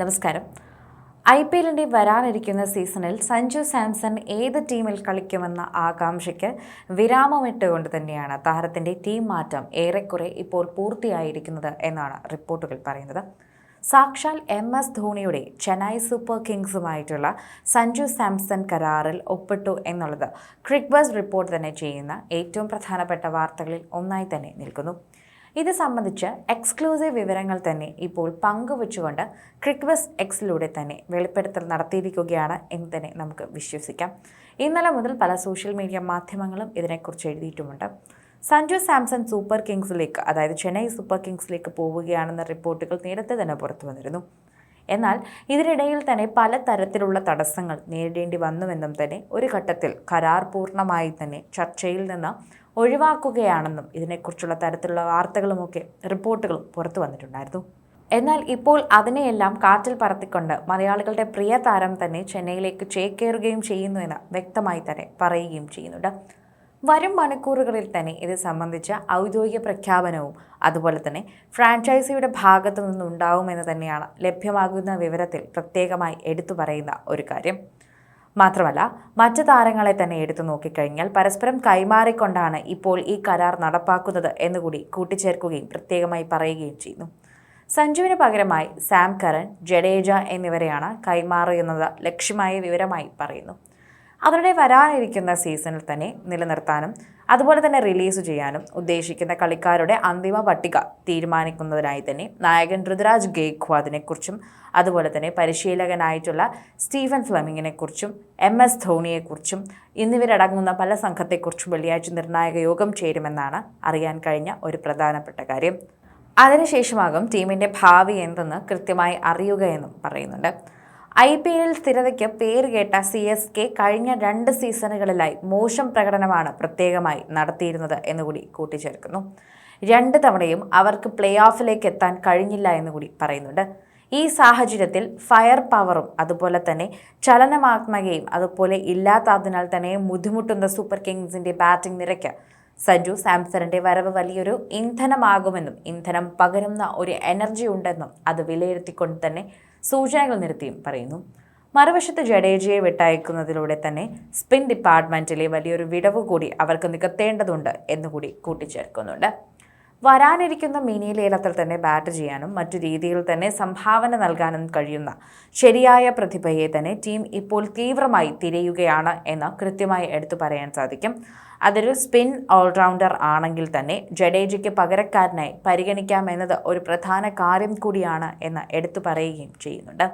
നമസ്കാരം. I P എല്ലിന്റെ വരാനിരിക്കുന്ന സീസണിൽ സഞ്ജു സാംസൺ ഏത് ടീമിൽ കളിക്കുമെന്ന ആകാംക്ഷയ്ക്ക് വിരാമമിട്ടുകൊണ്ട് തന്നെയാണ് താരത്തിന്റെ ടീം മാറ്റം ഏറെക്കുറെ ഇപ്പോൾ പൂർത്തിയായിരിക്കുന്നത് എന്നാണ് റിപ്പോർട്ടുകൾ പറയുന്നത്. സാക്ഷാൽ എം എസ് ധോണിയുടെ ചെന്നൈ സൂപ്പർ കിങ്സുമായിട്ടുള്ള സഞ്ജു സാംസൺ കരാറിൽ ഒപ്പിട്ടു എന്നുള്ളത് ക്രിക്ബസ് റിപ്പോർട്ട് തന്നെ ചെയ്യുന്ന ഏറ്റവും പ്രധാനപ്പെട്ട വാർത്തകളിൽ ഒന്നായി തന്നെ നിൽക്കുന്നു. ഇത് സംബന്ധിച്ച് എക്സ്ക്ലൂസീവ് വിവരങ്ങൾ തന്നെ ഇപ്പോൾ പങ്കുവച്ചുകൊണ്ട് ക്രിക്വസ് എക്സിലൂടെ തന്നെ വെളിപ്പെടുത്തൽ നടത്തിയിരിക്കുകയാണ് എന്ന് തന്നെ നമുക്ക് വിശ്വസിക്കാം. ഇന്നലെ മുതൽ പല സോഷ്യൽ മീഡിയ മാധ്യമങ്ങളും ഇതിനെക്കുറിച്ച് എഴുതിയിട്ടുമുണ്ട്. സഞ്ജു സാംസൺ സൂപ്പർ കിങ്സിലേക്ക് അതായത് ചെന്നൈ സൂപ്പർ കിങ്സിലേക്ക് പോവുകയാണെന്ന റിപ്പോർട്ടുകൾ നേരത്തെ തന്നെ പുറത്തു വന്നിരുന്നു. എന്നാൽ ഇതിനിടയിൽ തന്നെ പല തരത്തിലുള്ള തടസ്സങ്ങൾ നേരിടേണ്ടി വന്നുവെന്നും തന്നെ ഒരു ഘട്ടത്തിൽ കരാർ പൂർണമായി തന്നെ ചർച്ചയിൽ നിന്ന് ഒഴിവാക്കുകയാണെന്നും ഇതിനെക്കുറിച്ചുള്ള തരത്തിലുള്ള വാർത്തകളുമൊക്കെ റിപ്പോർട്ടുകളും പുറത്തു വന്നിട്ടുണ്ടായിരുന്നു. എന്നാൽ ഇപ്പോൾ അതിനെയെല്ലാം കാറ്റിൽ പറത്തിക്കൊണ്ട് മലയാളികളുടെ പ്രിയ താരം തന്നെ ചെന്നൈയിലേക്ക് ചേക്കേറുകയും ചെയ്യുന്നു എന്ന് വ്യക്തമായി തന്നെ പറയുകയും ചെയ്യുന്നുണ്ട്. വരും മണിക്കൂറുകളിൽ തന്നെ ഇത് സംബന്ധിച്ച ഔദ്യോഗിക പ്രഖ്യാപനവും അതുപോലെ തന്നെ ഫ്രാഞ്ചൈസിയുടെ ഭാഗത്തു നിന്നുണ്ടാവുമെന്ന് തന്നെയാണ് ലഭ്യമാകുന്ന വിവരത്തിൽ പ്രത്യേകമായി എടുത്തു പറയുന്ന ഒരു കാര്യം. മാത്രമല്ല മറ്റ് താരങ്ങളെ തന്നെ എടുത്തു നോക്കിക്കഴിഞ്ഞാൽ പരസ്പരം കൈമാറിക്കൊണ്ടാണ് ഇപ്പോൾ ഈ കരാർ നടപ്പാക്കുന്നത് എന്നുകൂടി കൂട്ടിച്ചേർക്കുകയും പ്രത്യേകമായി പറയുകയും ചെയ്യുന്നു. സഞ്ജുവിന് പകരമായി സാം കരൺ ജഡേജ എന്നിവരെയാണ് കൈമാറിയെന്നത് ലക്ഷ്യമായ വിവരമായി പറയുന്നു. അവരുടെ വരാനിരിക്കുന്ന സീസണിൽ തന്നെ നിലനിർത്താനും അതുപോലെ തന്നെ റിലീസ് ചെയ്യാനും ഉദ്ദേശിക്കുന്ന കളിക്കാരുടെ അന്തിമ പട്ടിക തീരുമാനിക്കുന്നതിനായി തന്നെ നായകൻ ഋതുരാജ് ഗെയ്ക്വാദിനെക്കുറിച്ചും അതുപോലെ തന്നെ പരിശീലകനായിട്ടുള്ള സ്റ്റീഫൻ ഫ്ലെമിങ്ങിനെക്കുറിച്ചും എം എസ് ധോണിയെക്കുറിച്ചും എന്നിവരടങ്ങുന്ന പല സംഘത്തെക്കുറിച്ചും വെള്ളിയാഴ്ച നിർണായക യോഗം ചേരുമെന്നാണ് അറിയാൻ കഴിഞ്ഞ ഒരു പ്രധാനപ്പെട്ട കാര്യം. അതിനുശേഷമാകും ടീമിന്റെ ഭാവി എന്തെന്ന് കൃത്യമായി അറിയുകയെന്നും പറയുന്നുണ്ട്. ഐ പി എല്ലിൽ സ്ഥിരതയ്ക്ക് പേരുകേട്ട സി എസ് കെ കഴിഞ്ഞ രണ്ട് സീസണുകളിലായി മോശം പ്രകടനമാണ് പ്രത്യേകമായി നടത്തിയിരുന്നത് എന്നുകൂടി കൂട്ടിച്ചേർക്കുന്നു. രണ്ട് തവണയും അവർക്ക് പ്ലേ ഓഫിലേക്ക് എത്താൻ കഴിഞ്ഞില്ല എന്നുകൂടി പറയുന്നുണ്ട്. ഈ സാഹചര്യത്തിൽ ഫയർ പവറും അതുപോലെ തന്നെ ചലനമാത്മകയും അതുപോലെ ഇല്ലാത്തതിനാൽ തന്നെ ബുദ്ധിമുട്ടുന്ന സൂപ്പർ കിങ്സിന്റെ ബാറ്റിംഗ് നിരക്ക് സഞ്ജു സാംസണിന്റെ വരവ് വലിയൊരു ഇന്ധനമാകുമെന്നും ഇന്ധനം പകരുന്ന ഒരു എനർജി ഉണ്ടെന്നും അത് വിലയിരുത്തിക്കൊണ്ട് തന്നെ സൂചനകൾ നിർത്തിയും പറയുന്നു. മറുവശത്ത് ജഡേജയെ വിട്ടയക്കുന്നതിലൂടെ തന്നെ സ്പിൻ ഡിപ്പാർട്ട്മെന്റിലെ വലിയൊരു വിടവ് കൂടി അവർക്ക് നികത്തേണ്ടതുണ്ട് എന്നുകൂടി കൂട്ടിച്ചേർക്കുന്നുണ്ട്. വരാനിരിക്കുന്ന മിനി ലേലത്തിൽ തന്നെ ബാറ്റ് ചെയ്യാനും മറ്റു രീതിയിൽ തന്നെ സംഭാവന നൽകാനും കഴിയുന്ന ശരിയായ പ്രതിഭയെ തന്നെ ടീം ഇപ്പോൾ തീവ്രമായി തിരയുകയാണ് എന്ന് കൃത്യമായി എടുത്തു പറയാൻ സാധിക്കും. അതൊരു സ്പിൻ ഓൾറൗണ്ടർ ആണെങ്കിൽ തന്നെ ജഡേജയ്ക്ക് പകരക്കാരനായി പരിഗണിക്കാമെന്നത് ഒരു പ്രധാന കാര്യം കൂടിയാണ് എന്ന് എടുത്തു പറയുകയും ചെയ്യുന്നുണ്ട്.